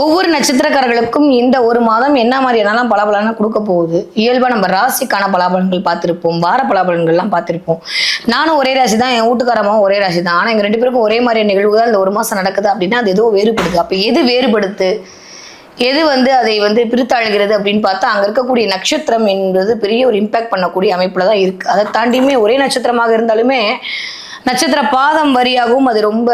ஒவ்வொரு நட்சத்திரக்காரர்களுக்கும் இந்த ஒரு மாதம் என்ன மாதிரியான பலாபலனை கொடுக்க போகுது? இயல்பா நம்ம ராசிக்கான பலாபலன்கள் பார்த்திருப்போம். வார பலாபலன்கள்லாம் பார்த்திருப்போம். நானும் ஒரே ராசி தான் என் வீட்டுக்காரமாவும் ஒரே ராசி தான் ஆனா எங்க ரெண்டு பேருக்கும் ஒரே மாதிரியான நிகழ்வு தான் இந்த ஒரு மாசம் நடக்குது அப்படின்னா அது ஏதோ வேறுபடுது. அப்ப எது வேறுபடுத்து? எது வந்து அதை வந்து பிரித்தாளுகிறது அப்படின்னு பார்த்தா அங்க இருக்கக்கூடிய நட்சத்திரம் என்பது பெரிய ஒரு இம்பாக்ட் பண்ணக்கூடிய அமைப்புல தான் இருக்கு. அதை தாண்டியுமே ஒரே நட்சத்திரமாக இருந்தாலுமே நட்சத்திர பாதம் வரியாகவும் அது ரொம்ப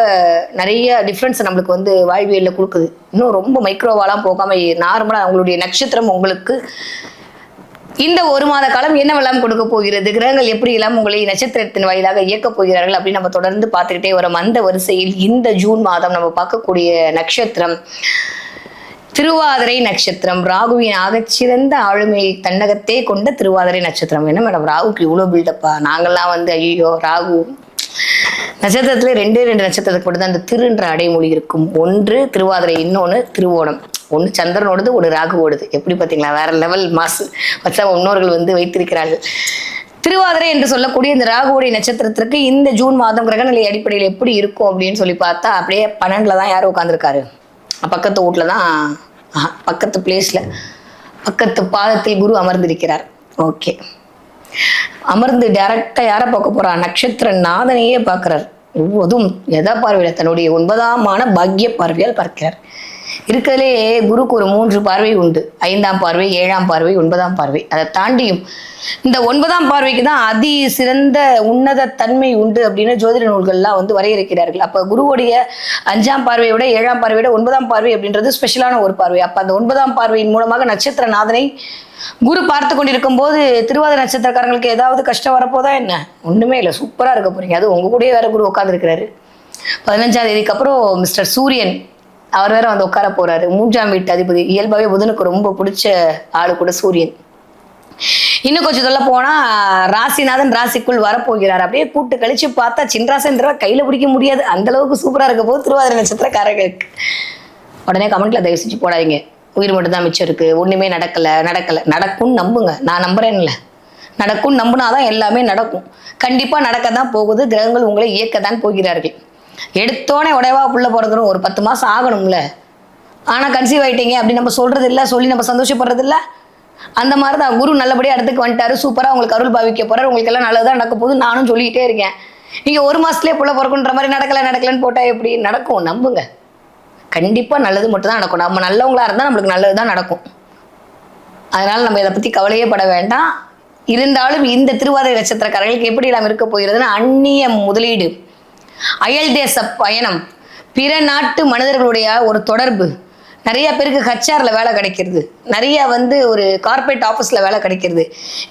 நிறைய டிஃப்ரென்ஸ் நம்மளுக்கு வந்து வாழ்வியலில் கொடுக்குது. இன்னும் ரொம்ப மைக்ரோவாலாம் போகாம நார்மலாக அவங்களுடைய நட்சத்திரம் உங்களுக்கு இந்த ஒரு மாத காலம் என்னவெல்லாம் கொடுக்க போகிறது? கிரகங்கள் எப்படி எல்லாம் உங்களை நட்சத்திரத்தின் வாயிலாக இயக்கப் போகிறார்கள் அப்படின்னு நம்ம தொடர்ந்து பார்த்துக்கிட்டே வரோம். அந்த வரிசையில் இந்த ஜூன் மாதம் நம்ம பார்க்கக்கூடிய நட்சத்திரம் திருவாதிரை நட்சத்திரம். ராகுவின் ஆகச்சிறந்த ஆளுமையை தன்னகத்தே கொண்ட திருவாதிரை நட்சத்திரம். என்ன மேடம் ராகுக்கு இவ்வளோ பில்டப்பா நாங்கள்லாம் வந்து ஐயோ ராகு நட்சத்திரத்துல ரெண்டே ரெண்டு நட்சத்திரத்துக்கு மட்டும் தான் அந்த திருன்ற அடைமொழி இருக்கும். ஒன்று திருவாதிரை இன்னொன்று திருவோணம். ஒன்று சந்திரனோடது ஒன்று ராகுவோடது. எப்படி பார்த்தீங்களா? வேற லெவல் மாசு வச்சா முன்னோர்கள் வந்து வைத்திருக்கிறார்கள். திருவாதிரை என்று சொல்லக்கூடிய இந்த ராகுவோடைய நட்சத்திரத்திற்கு இந்த ஜூன் மாதம் கிரகநிலை அடிப்படையில் எப்படி இருக்கும் அப்படின்னு சொல்லி பார்த்தா அப்படியே பன்னெண்டுல தான் யாரும் உட்காந்துருக்காரு பக்கத்து வீட்டில் தான் பக்கத்து பிளேஸில் பக்கத்து பாதத்தில் குரு அமர்ந்திருக்கிறார். ஓகே அமர்ந்து டைரக்டா யாரை பார்க்க போறா? நட்சத்திர நாதனையே பார்க்கிறார். ஒவ்வொதும் எதா பார்வையில தன்னுடைய ஒன்பதாமான பாக்கிய பார்வையால் பார்க்கிறார். இருக்கிறதுலே குருக்கு ஒரு மூன்று பார்வை உண்டு. ஐந்தாம் பார்வை ஏழாம் பார்வை ஒன்பதாம் பார்வை. அதை தாண்டியும் இந்த ஒன்பதாம் பார்வைக்கு தான் அதி சிறந்த உன்னத தன்மை உண்டு அப்படின்னு ஜோதிட நூல்கள்லாம் வந்து வரையறுக்கிறார்கள். அப்போ குருவுடைய அஞ்சாம் பார்வையோட ஏழாம் பார்வையோட ஒன்பதாம் பார்வை அப்படின்றது ஸ்பெஷலான ஒரு பார்வை. அப்போ அந்த ஒன்பதாம் பார்வையின் மூலமாக நட்சத்திர நாதனை குரு பார்த்து கொண்டிருக்கும் போது திருவாத நட்சத்திரக்காரங்களுக்கு ஏதாவது கஷ்டம் வரப்போதா என்ன? ஒண்ணுமே இல்லை. சூப்பராக இருக்க போறீங்க. அது உங்க கூடயே வேற குரு உட்காந்துருக்கிறாரு பதினஞ்சாம் தேதிக்கு அப்புறம் மிஸ்டர் சூரியன் அவர் வேற வந்து உட்கார போறாரு. மூன்றாம் வீட்டு அதிபதி. இயல்பாவே புதனுக்கு ரொம்ப பிடிச்ச ஆளு கூட சூரியன். இன்னும் கொஞ்சம் சொல்ல போனா ராசிநாதன் ராசிக்குள் வரப்போகிறார். அப்படியே கூட்டு கழிச்சு பார்த்தா சின்ராசன் கையில பிடிக்க முடியாது. அந்த அளவுக்கு சூப்பரா இருக்க போது திருவாதிரை நட்சத்திரக்காரர்களுக்கு. உடனே கமெண்ட்ல தயவு செஞ்சு போடாதீங்க. உயிர் மட்டும் தான் மிச்சம் இருக்கு. ஒண்ணுமே நடக்கல நடக்கல. நடக்கும்னு நம்புங்க. நான் நம்புறேன்ல. நடக்கும் நம்புனாதான் எல்லாமே நடக்கும். கண்டிப்பா நடக்க தான் போகுது. கிரகங்கள் உங்களை இயக்க தான் போகிறார்கள். எடுத்தோடனே உடையவா புள்ள பிறந்துடும் ஒரு பத்து மாசம் ஆகணும்ல. ஆனா கன்சீவ் ஆயிட்டீங்க அப்படி நம்ம சொல்றது இல்லை சொல்லி நம்ம சந்தோஷப்படுறது இல்லை அந்த மாதிரி தான் குரு நல்லபடியாக இடத்துக்கு வந்துட்டாரு சூப்பரா உங்களுக்கு அருள் பாவிக்க போறாரு உங்களுக்கு எல்லாம் நல்லதா நடக்க போகுது நானும் சொல்லிக்கிட்டே இருக்கேன். நீங்க ஒரு மாசத்துலயே புள்ள பிறக்குன்ற மாதிரி நடக்கல நடக்கலன்னு போட்டா எப்படி? நடக்கும் நம்புங்க. கண்டிப்பா நல்லது மட்டும் தான் நடக்கும். நம்ம நல்லவங்களா இருந்தா நம்மளுக்கு நல்லது தான் நடக்கும். அதனால நம்ம இதை பத்தி கவலையே பட வேண்டாம். இருந்தாலும் இந்த திருவாதிரை நட்சத்திரக்காரர்களுக்கு எப்படி நாம் இருக்க போகிறதுன்னு அந்நிய முதலீடு. அயல் தேச பயணம். பிற நாட்டு மனிதர்களுடைய ஒரு தொடர்பு. நிறைய பேருக்கு ஹச்ஆரில் வேலை கிடைக்கிறது. நிறைய வந்து ஒரு கார்ப்பரேட் ஆஃபீஸில் வேலை கிடைக்கிறது.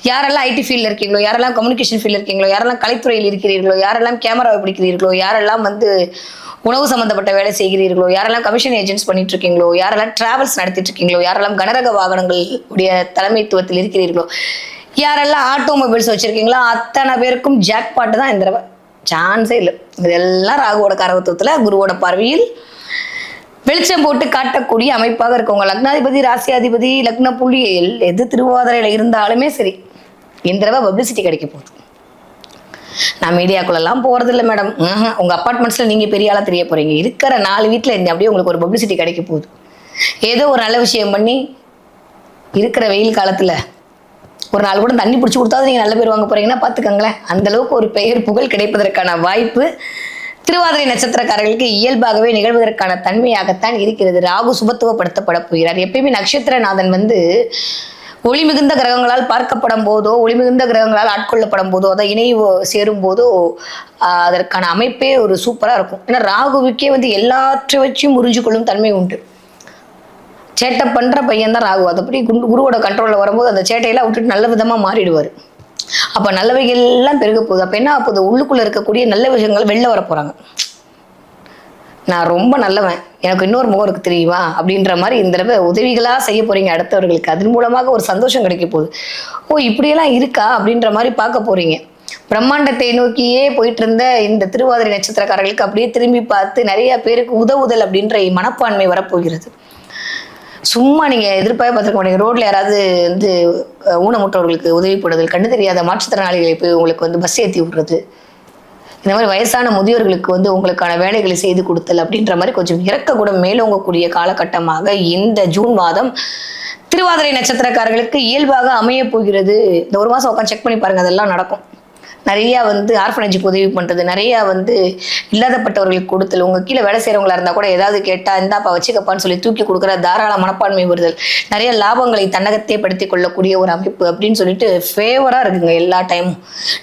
யாரெல்லாம் ஐடி ஃபீல்டில் இருக்கீங்களோ யாரெல்லாம் கம்யூனிகேஷன் ஃபீல்டில் இருக்கீங்களோ யாரெல்லாம் கலைத்துறையில் இருக்கிறீர்களோ யாரெல்லாம் கேமராவை பிடிக்கிறீர்களோ யாரெல்லாம் வந்து உணவு சம்மந்தப்பட்ட வேலை செய்கிறீர்களோ யாரெல்லாம் கமிஷன் ஏஜென்ட்ஸ் பண்ணிட்டு இருக்கீங்களோ யாரெல்லாம் டிராவல்ஸ் நடத்திட்டு இருக்கீங்களோ யாரெல்லாம் கனரக வாகனங்கள் உடைய தலைமைத்துவத்தில் இருக்கிறீர்களோ யாரெல்லாம் ஆட்டோமொபைல்ஸ் வச்சுருக்கீங்களோ அத்தனை பேருக்கும் ஜாக்பாட் தான் இந்த தடவை. சான்ஸே இல்லை. இதெல்லாம் ராகுவோட காரகத்துவத்துல குருவோட பார்வையில் வெளிச்சம் போட்டு காட்டக்கூடிய அமைப்பாக இருக்கவங்க லக்னாதிபதி ராசியாதிபதி லக்ன புள்ளி எல்- எது திருவாதிரையில் இருந்தாலுமே சரி இந்த தடவை பப்ளிசிட்டி கிடைக்க போகுது. நான் மீடியாக்குள்ளெல்லாம் போகிறது இல்லை மேடம் உங்கள் அப்பார்ட்மெண்ட்ஸில் நீங்கள் பெரிய ஆளாக தெரிய போகிறீங்க இருக்கிற நாலு வீட்டில் இருந்து அப்படியே உங்களுக்கு ஒரு பப்ளிசிட்டி கிடைக்க போகுது. ஏதோ ஒரு நல்ல விஷயம் பண்ணி இருக்கிற வெயில் காலத்தில் ஒரு நாள் கூட தண்ணி பிடிச்சி கொடுத்தாது நீங்க நல்ல பேர் வாங்க போறீங்கன்னா பாத்துக்கோங்களேன். அந்த அளவுக்கு ஒரு பெயர் புகழ் கிடைப்பதற்கான வாய்ப்பு திருவாதிரை நட்சத்திரக்காரர்களுக்கு இயல்பாகவே நிகழ்வதற்கான தன்மையாகத்தான் இருக்கிறது. ராகு சுபத்துவப்படுத்தப்பட போகிறார். எப்பயுமே நட்சத்திரநாதன் வந்து ஒளி மிகுந்த கிரகங்களால் பார்க்கப்படும் போதோ ஒளி மிகுந்த கிரகங்களால் ஆட்கொள்ளப்படும் போதோ அதை இணைவு சேரும் போதோ அதற்கான அமைப்பே ஒரு சூப்பராக இருக்கும். ஏன்னா ராகுவுக்கே வந்து எல்லாற்றை வச்சும் முறிஞ்சு கொள்ளும் தன்மை உண்டு. சேட்டை பண்ற பையன் தான் ராகு. அதுபடி குண்டு குருவோட கண்ட்ரோல்ல வரும்போது அந்த சேட்டையெல்லாம் விட்டுட்டு நல்ல விதமா மாறிடுவார். அப்ப நல்லவைகள் எல்லாம் பெருக போகுது. அப்ப என்ன போகுது உள்ளுக்குள்ள இருக்கக்கூடிய நல்ல விஷயங்கள் வெளில வர போறாங்க. நான் ரொம்ப நல்லவன். எனக்கு இன்னொரு முகம் இருக்கு தெரியுமா? அப்படின்ற மாதிரி இந்த தடவை உதவிகளா செய்ய போறீங்க அடுத்தவர்களுக்கு. அதன் மூலமாக ஒரு சந்தோஷம் கிடைக்க போகுது. ஓ இப்படியெல்லாம் இருக்கா? அப்படின்ற மாதிரி பார்க்க போறீங்க. பிரம்மாண்டத்தை நோக்கியே போயிட்டு இருந்த இந்த திருவாதிரை நட்சத்திரக்காரர்களுக்கு அப்படியே திரும்பி பார்த்து நிறைய பேருக்கு உதவுதல் அப்படின்ற மனப்பான்மை வரப்போகிறது. சும்மா நீங்க எதிர்பார்க்க பார்த்துருக்க மாட்டீங்க. ரோட்ல யாராவது வந்து ஊனமுற்றவர்களுக்கு உதவி போடுதல் கண்ணு தெரியாத மாற்றுத்திறனாளிகளை போய் உங்களுக்கு வந்து பஸ் ஏற்றி விடுறது. இந்த மாதிரி வயசான முதியோர்களுக்கு வந்து உங்களுக்கான வேலைகளை செய்து கொடுத்தல் அப்படின்ற மாதிரி கொஞ்சம் இறக்க கூட மேலோங்கக்கூடிய காலகட்டமாக இந்த ஜூன் மாதம் திருவாதிரை நட்சத்திரக்காரர்களுக்கு இயல்பாக அமைய போகிறது. இந்த ஒரு மாதம் உட்காந்து செக் பண்ணி பாருங்க அதெல்லாம் நடக்கும். நிறையா வந்து ஆர்ஃபனேஜுக்கு உதவி பண்ணுறது நிறையா வந்து இல்லாதப்பட்டவர்களுக்கு கொடுத்தல் உங்கள் கீழே வேலை செய்கிறவங்களா இருந்தால் கூட ஏதாவது கேட்டால் இந்தாப்பா வச்சுக்கப்பான்னு சொல்லி தூக்கி கொடுக்குற தாராள மனப்பான்மை வருதல். நிறைய லாபங்களை தன்னகத்தே படுத்தி கொள்ளக்கூடிய ஒரு அமைப்பு அப்படின்னு சொல்லிட்டு ஃபேவராக இருக்குங்க எல்லா டைமும்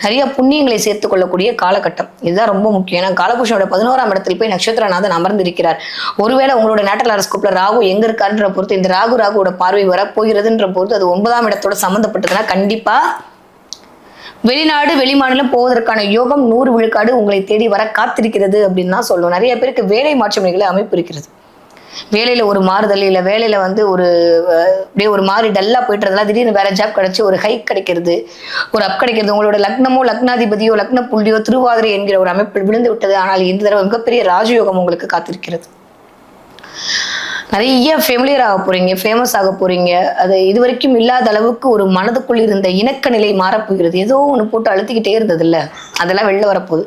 நிறைய புண்ணியங்களை சேர்த்து கொள்ளக்கூடிய காலகட்டம். இதுதான் ரொம்ப முக்கியம். ஏன்னா காலபுருஷனோட பதினோராம் இடத்துல போய் நட்சத்திரநாதன் அமர்ந்திருக்கிறார். ஒருவேளை உங்களோட நேட்டல் அரஸ்கோப்ல ராகு எங்க இருக்காருன்ற பொறுத்து இந்த ராகு ராகுவோட பார்வை வரப்போகிறதுன்ற பொறுத்து அது ஒன்பதாம் இடத்தோட சம்மந்தப்பட்டதுன்னா கண்டிப்பாக வெளிநாடு வெளிமாநிலம் போவதற்கான யோகம் நூறு விழுக்காடு உங்களை தேடி வர காத்திருக்கிறது அப்படின்னு தான் சொல்லுவோம் நிறைய பேருக்கு வேலை மாற்றம் நிகழ அமைப்பு இருக்கிறது. வேலையில ஒரு மாறுதல் இல்லை வேலையில வந்து ஒரு அப்படியே ஒரு மாறி டல்லா போயிட்டு திடீர்னு வேற ஜாப் கிடைச்சி ஒரு ஹைக் கிடைக்கிறது ஒரு அப் கிடைக்கிறது. உங்களோட லக்னமோ லக்னாதிபதியோ லக்ன புள்ளியோ திருவாதிரை என்கிற ஒரு அமைப்பில் விழுந்து விட்டது. ஆனால் இந்த தடவை மிகப்பெரிய ராஜயோகம் உங்களுக்கு காத்திருக்கிறது. நிறைய ஃபெமிலியர் ஆக போறீங்க ஃபேமஸ் ஆக போறீங்க. அது இது வரைக்கும் இல்லாத அளவுக்கு ஒரு மனதுக்குள் இருந்த இணக்க நிலை மாறப்போகிறது ஏதோ ஒன்று போட்டு அழுத்திக்கிட்டே இருந்ததில்ல. அதெல்லாம் வெளில வரப்போகுது.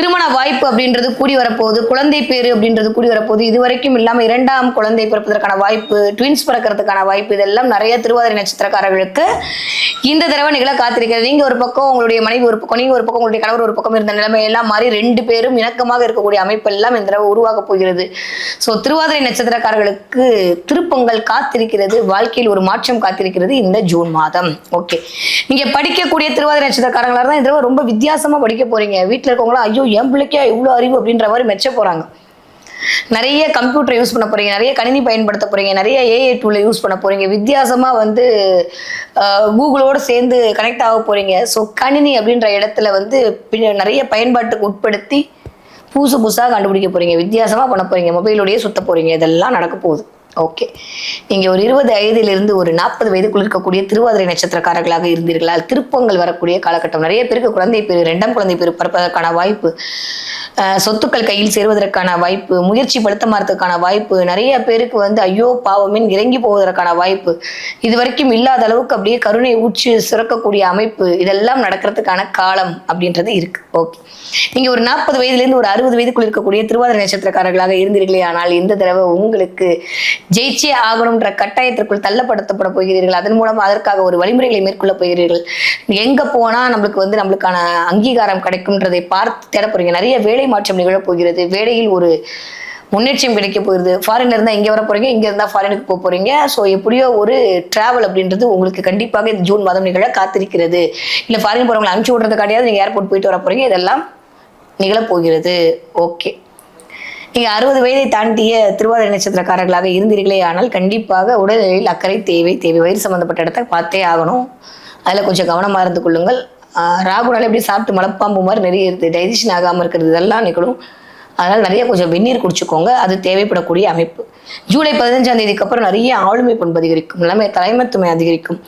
திருமண வாய்ப்பு அப்படின்றது கூடி வரப்போகுது குழந்தை பேரு அப்படின்றது கூடி வரப்போகுது. இது வரைக்கும் இல்லாம இரண்டாம் குழந்தை பிறப்பதற்கான வாய்ப்பு ட்வின்ஸ் பிறக்கிறதுக்கான வாய்ப்பு இதெல்லாம் நிறைய திருவாதிரை நட்சத்திரக்காரர்களுக்கு இந்த தடவை நிகழ காத்திருக்கிறது. நீங்கள் ஒரு பக்கம் உங்களுடைய மனைவி ஒரு பக்கம் நீங்க ஒரு பக்கம் உங்களுடைய கணவர் ஒரு பக்கம் இருந்த நிலைமை எல்லாம் மாதிரி ரெண்டு பேரும் இணக்கமாக இருக்கக்கூடிய அமைப்பு எல்லாம் இந்த தடவை உருவாக போகிறது. ஸோ திருவாதிரை நட்சத்திரக்காரர்களுக்கு திருப்பங்கள் காத்திருக்கிறது. வாழ்க்கையில் ஒரு மாற்றம் காத்திருக்கிறது இந்த ஜூன் மாதம். ஓகே நீங்க படிக்கக்கூடிய திருவாதிரை நட்சத்திரக்காரங்களாக தான் இந்த தடவை ரொம்ப வித்தியாசமாக படிக்க போறீங்க. வீட்டில் இருக்கவங்களாம் ஐயோ என் பிள்ளைக்கா இவ்வளோ அறிவு அப்படின்ற மாதிரி மெச்ச போகிறாங்க நிறைய கம்ப்யூட்டர் யூஸ் பண்ண போகிறீங்க நிறைய கணினி பயன்படுத்த போகிறீங்க நிறைய ஏஐ டூலை யூஸ் பண்ண போகிறீங்க வித்தியாசமாக வந்து கூகுளோடு சேர்ந்து கனெக்ட் ஆக போகிறீங்க ஸோ கணினி அப்படின்ற இடத்துல வந்து நிறைய பயன்பாட்டுக்கு உட்படுத்தி புதுசு புதுசாக கண்டுபிடிக்க போகிறீங்க வித்தியாசமாக பண்ண போகிறீங்க மொபைலோடையே சுத்த போகிறீங்க இதெல்லாம் நடக்க போகுது. ஓகே நீங்கள் ஒரு இருபது வயதிலிருந்து ஒரு நாற்பது வயதுக்குள் இருக்கக்கூடிய திருவாதிரை நட்சத்திரக்காரர்களாக இருந்தீர்களால் திருப்பங்கள் வரக்கூடிய காலகட்டம். நிறைய பேருக்கு குழந்தை பேர் ரெண்டாம் குழந்தை பேர் பிறப்பதற்கான வாய்ப்பு சொத்துக்கள் கையில் சேருவதற்கான வாய்ப்பு முயற்சி படுத்தமாறதுக்கான வாய்ப்பு நிறைய பேருக்கு வந்து ஐயோ பாவமின் இறங்கி போவதற்கான வாய்ப்பு. இது வரைக்கும் இல்லாத அளவுக்கு அப்படியே கருணை ஊற்றி சுரக்கக்கூடிய அமைப்பு இதெல்லாம் நடக்கிறதுக்கான காலம் அப்படின்றது இருக்கு. ஓகே நீங்கள் ஒரு நாற்பது வயதுலேருந்து ஒரு அறுபது வயதுக்குள் இருக்கக்கூடிய திருவாதிரை நட்சத்திரக்காரர்களாக இருந்தீர்களே ஆனால் இந்த தடவை உங்களுக்கு ஜெயிச்சே ஆகணும்ன்ற கட்டாயத்திற்குள் தள்ளப்படுத்தப்பட போகிறீர்கள். அதன் மூலம் அதற்காக ஒரு வழிமுறைகளை மேற்கொள்ள போகிறீர்கள். எங்க போனா நம்மளுக்கு வந்து நம்மளுக்கான அங்கீகாரம் கிடைக்கும்ன்றதை பார்த்து தேட போறீங்க நிறைய வேலை மாற்றம் நிகழப் போகிறது. வேலையில் ஒரு முன்னேற்றம் கிடைக்க போகிறது. ஃபாரின்ல இருந்தா இங்க வர போறீங்க இங்க இருந்தா ஃபாரினுக்கு போக போறீங்க. ஸோ எப்படியோ ஒரு டிராவல் அப்படின்றது உங்களுக்கு கண்டிப்பாக இந்த ஜூன் மாதம் நிகழ காத்திருக்கிறது. இல்ல ஃபாரின் போறவங்களை அனுப்பிச்சு விடுறது கிடையாது. நீங்க ஏர்போர்ட் போயிட்டு வர போறீங்க. இதெல்லாம் நிகழப் போகிறது. ஓகே நீங்க அறுபது வயதை தாண்டிய திருவாதிரை நட்சத்திரக்காரர்களாக இருந்தீர்களே ஆனால் கண்டிப்பாக உடல்நிலையில் அக்கறை தேவை தேவை வயிறு சம்பந்தப்பட்ட இடத்த பார்த்தே ஆகணும். அதில் கொஞ்சம் கவனமாக இருந்து கொள்ளுங்கள். ஆஹ் ராகுனால எப்படி சாப்பிட்டு மலப்பாம்பு மாதிரி நிறைய இருக்குது. டைஜஷன் ஆகாமல் இருக்கிறது இதெல்லாம் நிகழும். அதனால் நிறைய கொஞ்சம் வெந்நீர் குடிச்சுக்கோங்க. அது தேவைப்படக்கூடிய அமைப்பு. ஜூலை பதினஞ்சாம் தேதிக்கு அப்புறம் நிறைய ஆளுமை பண்பு அதிகரிக்கும் எல்லாமே தலைமத்துமை அதிகரிக்கும்.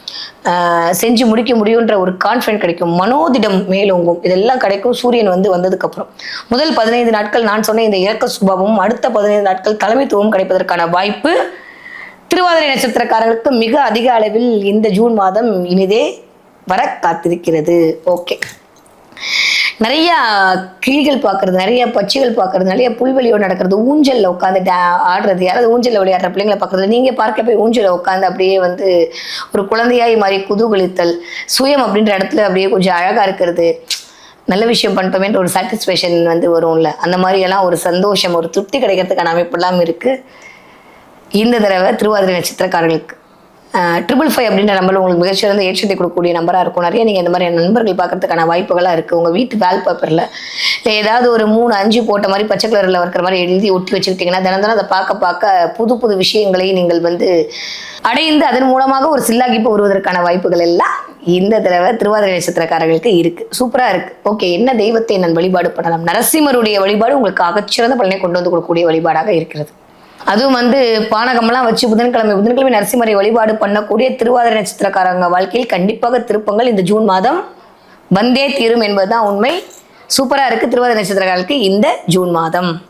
செஞ்சு முடிக்க முடியுன்ற ஒரு கான்ஃபிடன்ட் கிடைக்கும். மனோதிடம் மேலோங்கும். இதெல்லாம் கிடைக்கும். சூரியன் வந்து வந்ததுக்கு அப்புறம் முதல் பதினைந்து நாட்கள் நான் சொன்ன இந்த இறக்க சுபாவமும் அடுத்த பதினைந்து நாட்கள் தலைமைத்துவம் கிடைப்பதற்கான வாய்ப்பு. திருவாதிரை நட்சத்திரக்காரர்களுக்கு மிக அதிக அளவில் இந்த ஜூன் மாதம் இனிதே வர காத்திருக்கிறது. ஓகே. நிறைய கிளிகள் பார்க்கறது நிறைய பட்சிகள் பார்க்கறது நிறைய புல்வெளியோடு நடக்கிறது ஊஞ்சலில் உட்காந்து ஆடுறது. யாராவது ஊஞ்சலில் விளையாடுற பிள்ளைங்களை பார்க்கறது. நீங்கள் பார்க்க போய் ஊஞ்சலில் உட்காந்து அப்படியே வந்து ஒரு குழந்தையாய் மாதிரி குதூகலித்தல் சுயம் அப்படின்ற இடத்துல அப்படியே கொஞ்சம் அழகாக இருக்கிறது. நல்ல விஷயம் பண்ணிட்டோமேன்ற ஒரு சாட்டிஸ்ஃபேக்ஷன் வந்து வரும்ல. அந்த மாதிரியெல்லாம் ஒரு சந்தோஷம் ஒரு திருப்தி கிடைக்கிறதுக்கான அமைப்பெல்லாம் இருக்குது இந்த தடவை திருவாதிரை நட்சத்திரக்காரர்களுக்கு. ட்ரிபிள் ஃபைவ் அப்படின்ற நம்பர் உங்களுக்கு மிகச்சிறந்த ஏற்றத்தை கொடுக்கக்கூடிய நம்பராக இருக்கும். நிறைய நீங்கள் இந்த மாதிரி நண்பர்கள் பார்க்கறதுக்கான வாய்ப்புகளாக இருக்குது உங்கள் வீட்டு வேல் பேப்பரில் இல்லை ஏதாவது ஒரு மூணு அஞ்சு போட்ட மாதிரி பச்சை கலரில் இருக்கிற மாதிரி எழுதி ஒட்டி வச்சுக்கிட்டிங்கன்னா தினம் தினம் அதை பார்க்க பார்க்க புது புது விஷயங்களை நீங்கள் வந்து அடைந்து அதன் மூலமாக ஒரு சில்லாகிப்பு வருவதற்கான வாய்ப்புகள் எல்லாம் இந்த தடவை திருவாதிரை நட்சத்திரக்காரர்களுக்கு இருக்கு. சூப்பரா இருக்கு. ஓகே என்ன தெய்வத்தை நான் வழிபாடு பண்ணலாம்? நரசிம்மருடைய வழிபாடு உங்களுக்கு அகச்சிறந்த பலனை கொண்டு வந்து கொடுக்கக்கூடிய வழிபாடாக இருக்கிறது. அதுவும் வந்து பானகம்லாம் வச்சு புதன்கிழமை புதன்கிழமை நரசிம்மரை வழிபாடு பண்ணக்கூடிய திருவாதிரை நட்சத்திரக்காரங்க வாழ்க்கையில் கண்டிப்பாக திருப்பங்கள் இந்த ஜூன் மாதம் வந்தே தீரும் என்பதுதான் உண்மை. சூப்பராக இருக்குது திருவாதிரை நட்சத்திரக்காரர்களுக்கு இந்த ஜூன் மாதம்.